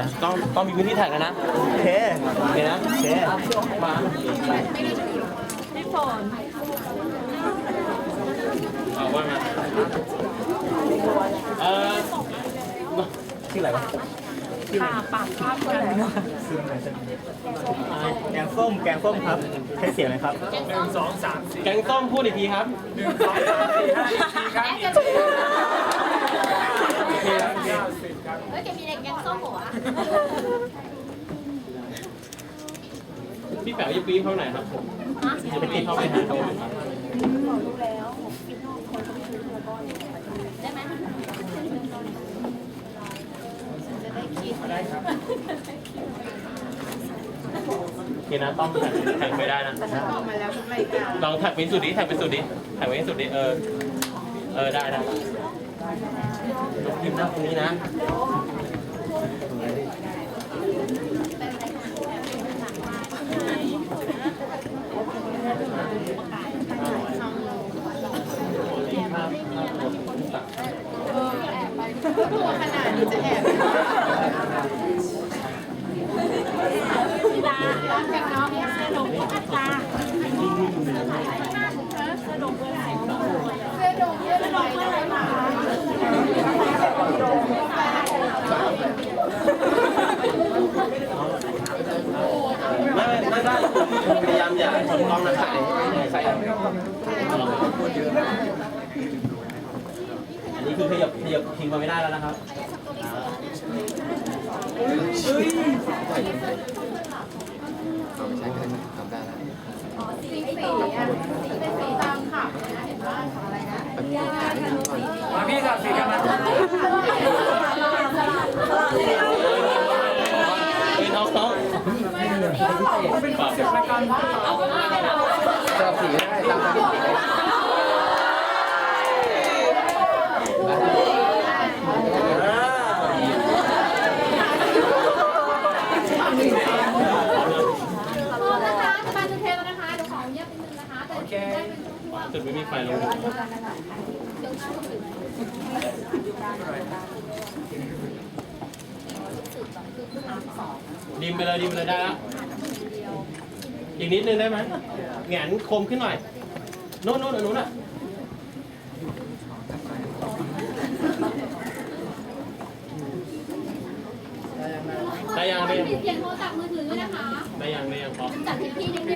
นะต้องต้องมีพื้นที่แท็กกันนะโอเคโอเคนะโอเคมาพี่ฝนเอาว่ามาเออชื่ออะไรวะค่ะปากภาพกันแกงส้มแกงส้มครับใช้เสียงไหมครับแกงส้มพูดอีกทีครับเฮ้ยแกมีเด็กแกงส้มหัวพี่แป๋วจะปีนเข้าไหนครับผมจะไปปีนเข้าไปหาเขาไหมครับได้ไหมจะได้คิดโอเคนะต้องแท็กแท็กไม่ได้นะออกมาแล้วทุกรายการลองแท็กไปสุดดิแท็กไปสุดดิแท็กไปให้สุดดิเออ เออได้ได้ ลงพิมพ์นะตรงนี้นะตัวขนาดนี้จะแอบ พี่ดาร้านแกงน้องเนี่ยสนุกพี่จ้าสนุกเมื่อไหร่เสื้อดงเสื้อลอยเลยมา ไม่ไม่ไม่ได้พยาย อย่าชนกล้องใส่ใส่อันนี้คือขยับขยับทิ้งมาไม่ได้แล้วนะครับสีสีอะสีเป็นสีตามค่ะเห็นว่าอะไรนะ มาพี่สับสีกันมา เฮ้ยน้องน้องปรับ รายการ จับสีได้ตา มสถิติเลยพร้อมนะคะจะมาจะเทแล้วนะคะเดี๋ยวขอเงียบนิดนึงนะคะแต่ได้เป็นช่วงจุดไม่มีไฟลงดิมไปเลยดิมไปเลยได้แล้ว อีกนิดนึงได้ไหมแหงนคมขึ้นหน่อยโน่นโน่นอันนู้นอะได้ยังได้ยังปิดเสียงโทรศัพท์มือถือด้วยนะคะได้ยังได้ยังพอ จัดให้พี่นิดนึ